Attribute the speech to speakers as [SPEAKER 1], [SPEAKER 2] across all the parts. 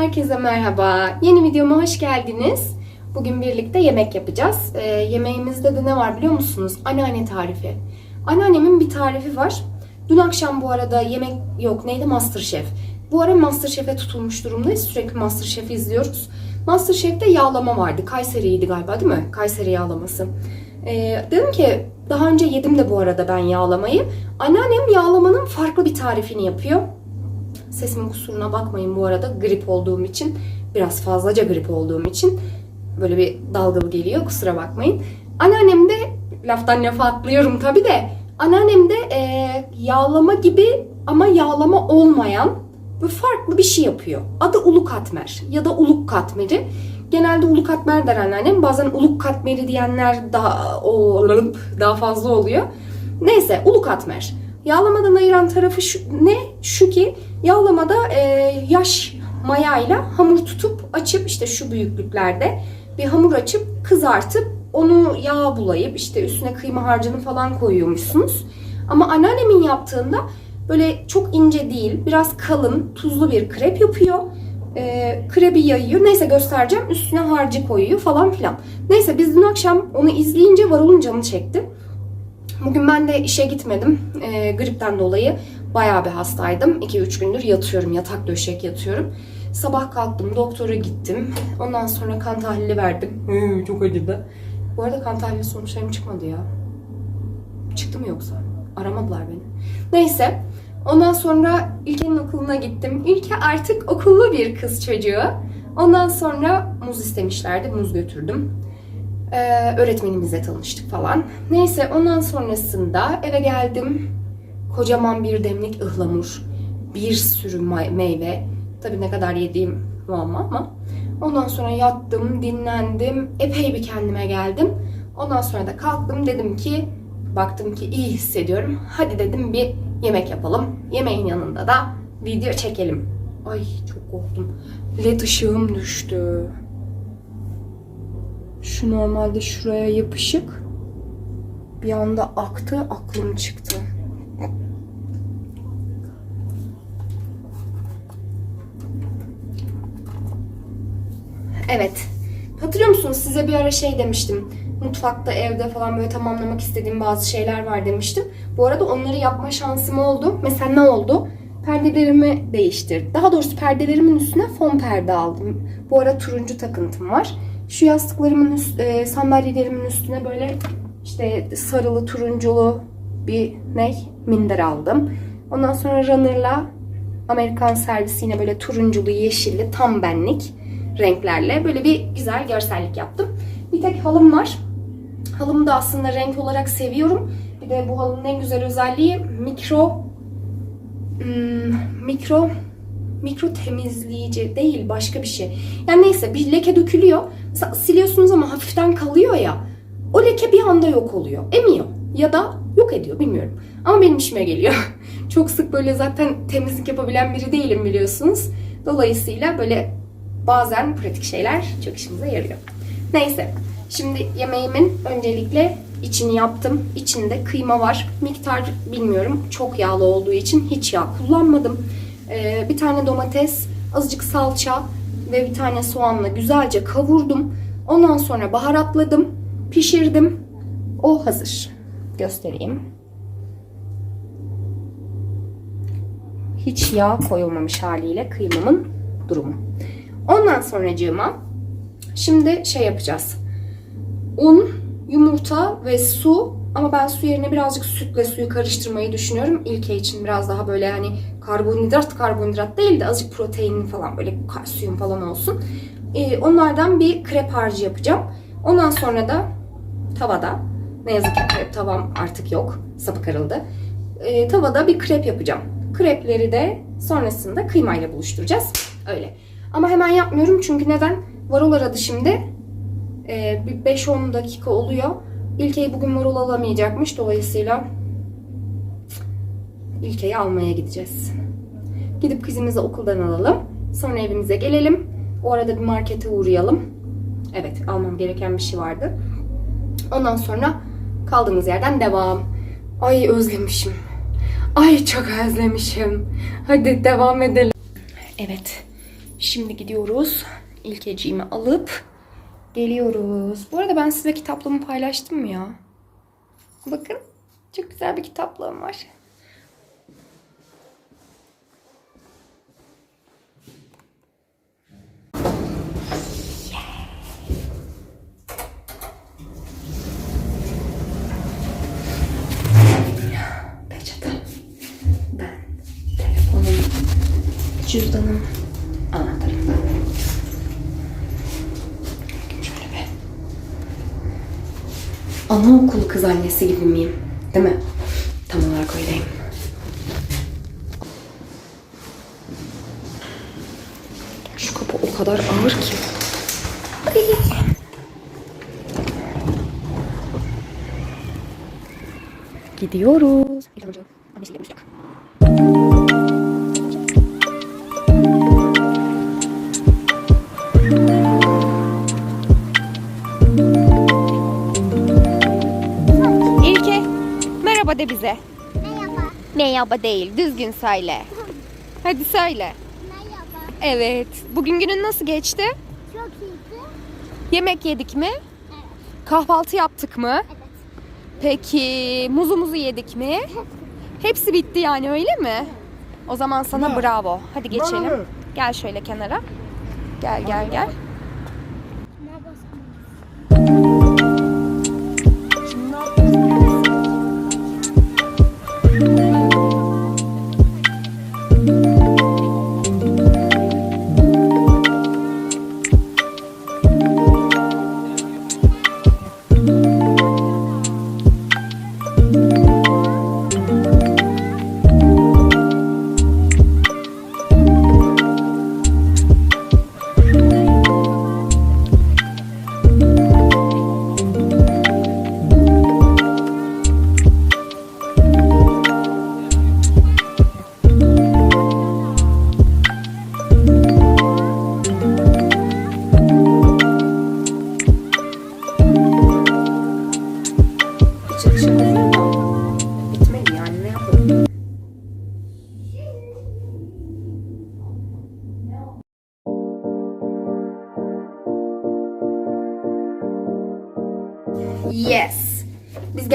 [SPEAKER 1] Herkese merhaba. Yeni videoma hoş geldiniz. Bugün birlikte yemek yapacağız. Ee, yemeğimizde de ne var biliyor musunuz? Anneanne tarifi. Anneannemin bir tarifi var. Dün akşam bu arada yemek yok neydi Masterchef. Bu ara Masterchef'e tutulmuş durumdayız. Sürekli Masterchef izliyoruz. Masterchef'te yağlama vardı. Kayseri'ydi galiba değil mi? Kayseri yağlaması. Ee, dedim ki daha önce yedim de bu arada ben yağlamayı. Anneannem yağlamanın farklı bir tarifini yapıyor. Sesimin kusuruna bakmayın bu arada grip olduğum için. Biraz fazlaca grip olduğum için. Böyle bir dalgalı geliyor kusura bakmayın. Anneannem de laftan lafa atlıyorum tabi de. Anneannem de e, yağlama gibi ama yağlama olmayan böyle farklı bir şey yapıyor. Adı uluk katmer ya da uluk katmeri. Genelde uluk katmer der anneannem. Bazen uluk katmeri diyenler daha o daha fazla oluyor. Neyse uluk katmer. Yağlamadan ayıran tarafı şu, ne? Şu ki yağlamada e, yaş mayayla hamur tutup açıp işte şu büyüklüklerde bir hamur açıp kızartıp onu yağa bulayıp işte üstüne kıyma harcını falan koyuyormuşsunuz. Ama anneannemin yaptığında böyle çok ince değil biraz kalın tuzlu bir krep yapıyor. E, krebi yayıyor. Neyse göstereceğim. Üstüne harcı koyuyor falan filan. Neyse biz dün akşam onu izleyince Varol'un canı çekti. Bugün ben de işe gitmedim. E, gripten dolayı bayağı bir hastaydım. 2-3 gündür yatıyorum. Yatak döşek yatıyorum. Sabah kalktım. Doktora gittim. Ondan sonra kan tahlili verdim. Hı, Çok acıdı. Bu arada kan tahlili sonuçlarım çıkmadı ya. Çıktı mı yoksa? Aramadılar beni. Neyse. Ondan sonra İlke'nin okuluna gittim. İlke artık okullu bir kız çocuğu. Ondan sonra muz istemişlerdi. Muz götürdüm. Ee, öğretmenimizle tanıştık falan. Neyse ondan sonrasında eve geldim. Kocaman bir demlik ıhlamur. Bir sürü meyve. Tabii ne kadar yediğim muamma ama. Ondan sonra yattım, dinlendim. Epey bir kendime geldim. Ondan sonra da kalktım. Dedim ki, baktım ki iyi hissediyorum. Hadi dedim bir yemek yapalım. Yemeğin yanında da video çekelim. Ay çok korktum. LED ışığım düştü. Şu normalde şuraya yapışık. Bir anda aktı, aklım çıktı. Evet. Hatırlıyor musunuz size bir ara şey demiştim. Mutfakta, evde falan böyle tamamlamak istediğim bazı şeyler var demiştim. Bu arada onları yapma şansım oldu. Mesela ne oldu? Perdelerimi değiştirdim. Daha doğrusu perdelerimin üstüne fon perde aldım. Bu ara turuncu takıntım var. Şu yastıklarımın üst, e, sandalyelerimin üstüne böyle işte sarılı turunculu bir ne minder aldım. Ondan sonra runner'la Amerikan servisi yine böyle turunculu yeşilli tam benlik renklerle böyle bir güzel görsellik yaptım. Bir tek halım var. Halımı da aslında renk olarak seviyorum. Bir de bu halının en güzel özelliği mikro hmm, mikro mikro temizleyici değil başka bir şey. Yani neyse bir leke dökülüyor. Mesela siliyorsunuz ama hafiften kalıyor ya. O leke bir anda yok oluyor. Emiyor. Ya da yok ediyor bilmiyorum. Ama benim işime geliyor. Çok sık böyle zaten temizlik yapabilen biri değilim biliyorsunuz. Dolayısıyla böyle bazen pratik şeyler çok işimize yarıyor. Neyse. Şimdi yemeğimin öncelikle içini yaptım. İçinde kıyma var. Miktar bilmiyorum. Çok yağlı olduğu için hiç yağ kullanmadım. Ee, bir tane domates, azıcık salça ve bir tane soğanla güzelce kavurdum. Ondan sonra baharatladım, pişirdim. O hazır. Göstereyim. Hiç yağ koyulmamış haliyle kıymamın durumu. Ondan sonracığıma şimdi şey yapacağız. Un, yumurta ve su ama ben su yerine birazcık sütle suyu karıştırmayı düşünüyorum. İlke için biraz daha böyle hani karbonhidrat karbonhidrat değil de azıcık protein falan böyle kalsiyum falan olsun. Ee, onlardan bir krep harcı yapacağım. Ondan sonra da tavada ne yazık ki krep tavam artık yok. Sapı kırıldı. Ee, tavada bir krep yapacağım. Krepleri de sonrasında kıymayla buluşturacağız. Öyle. Ama hemen yapmıyorum çünkü neden? Varol aradı şimdi. Ee, bir 5-10 dakika oluyor. İlkeyi bugün marul alamayacakmış. Dolayısıyla İlkeyi almaya gideceğiz. Gidip kızımızı okuldan alalım. Sonra evimize gelelim. O arada bir markete uğrayalım. Evet almam gereken bir şey vardı. Ondan sonra kaldığımız yerden devam. Ay özlemişim. Ay çok özlemişim. Hadi devam edelim. Evet. Şimdi gidiyoruz. İlkeciğimi alıp geliyoruz. Bu arada ben size kitaplığımı paylaştım mı ya? Bakın çok güzel bir kitaplığım var. Peçete. Ben. Telefonum. Cüzdanım. Anahtarım. Şöyle bir. Anaokulu kız annesi gibi miyim? Değil mi? Tam olarak öyleyim. Şu kapı o kadar ağır ki. Ay. Gidiyoruz. Annesiyle buluşacak. Merhaba de bize.
[SPEAKER 2] Merhaba.
[SPEAKER 1] Merhaba değil, düzgün söyle. Hadi söyle.
[SPEAKER 2] Merhaba.
[SPEAKER 1] Evet, bugün günün nasıl geçti?
[SPEAKER 2] Çok iyiydi.
[SPEAKER 1] Yemek yedik mi?
[SPEAKER 2] Evet.
[SPEAKER 1] Kahvaltı yaptık mı?
[SPEAKER 2] Evet.
[SPEAKER 1] Peki muzumuzu yedik mi? Hepsi bitti yani öyle mi? O zaman sana bravo. Hadi geçelim. Gel şöyle kenara. Gel gel gel.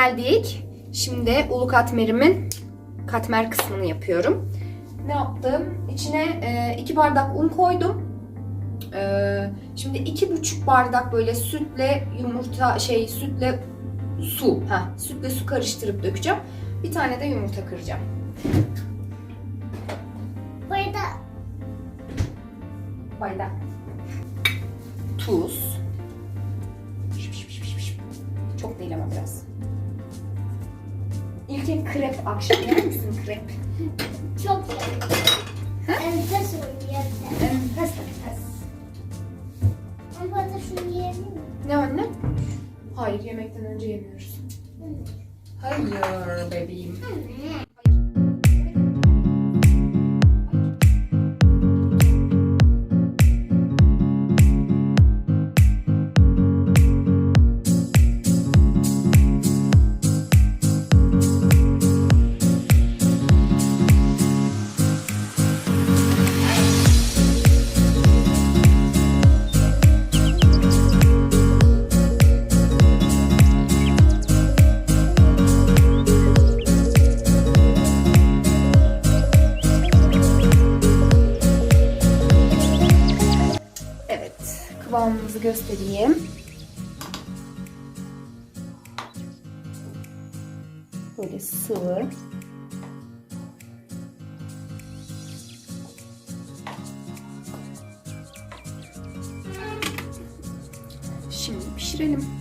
[SPEAKER 1] Geldik. Şimdi ulu katmerimin katmer kısmını yapıyorum. Ne yaptım? İçine e, iki bardak un koydum. E, şimdi iki buçuk bardak böyle sütle yumurta şey sütle su. Ha, sütle su karıştırıp dökeceğim. Bir tane de yumurta kıracağım.
[SPEAKER 2] Burada
[SPEAKER 1] Bardak. Tuz. İlke krep akşam yer misin krep?
[SPEAKER 2] çok iyi. Enfes oluyor.
[SPEAKER 1] Enfes enfes.
[SPEAKER 2] Ama şunu yiyebilir miyim?
[SPEAKER 1] Ne anne? Hayır yemekten önce yemiyoruz. Hayır bebeğim. Kıvamımızı göstereyim. Böyle sıvı. Şimdi pişirelim.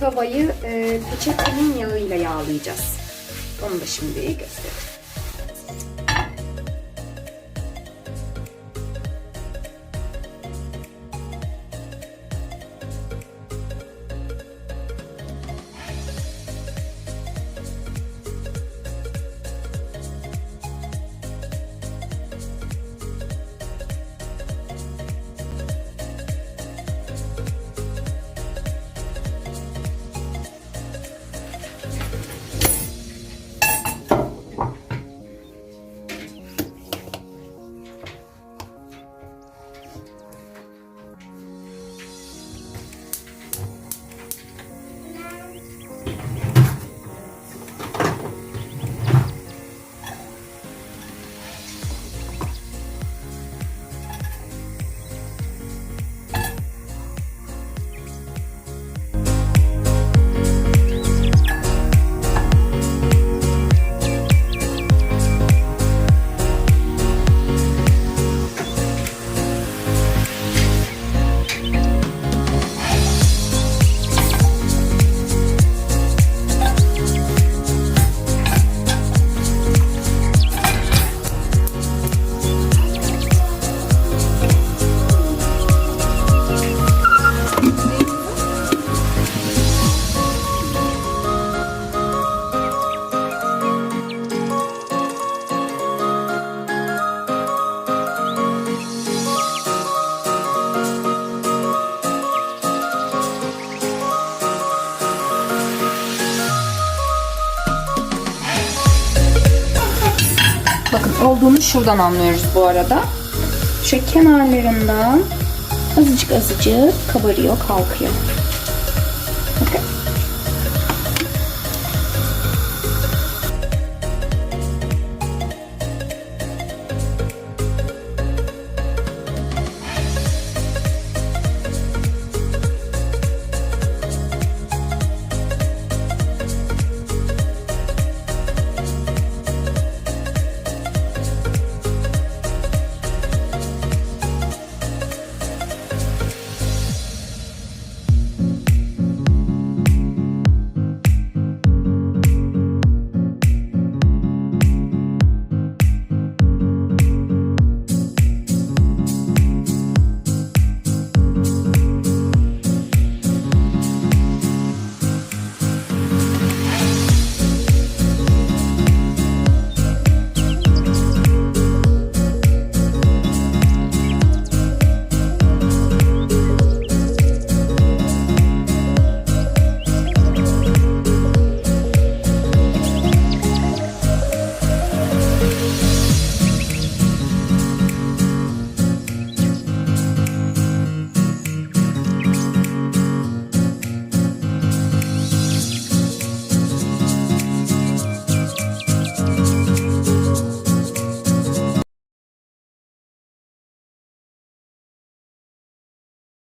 [SPEAKER 1] Tavayı e, peçetenin yağıyla yağlayacağız. Onu da şimdi göstereyim. olduğunu şuradan anlıyoruz bu arada. Şu kenarlarından azıcık azıcık kabarıyor, kalkıyor. Bakın.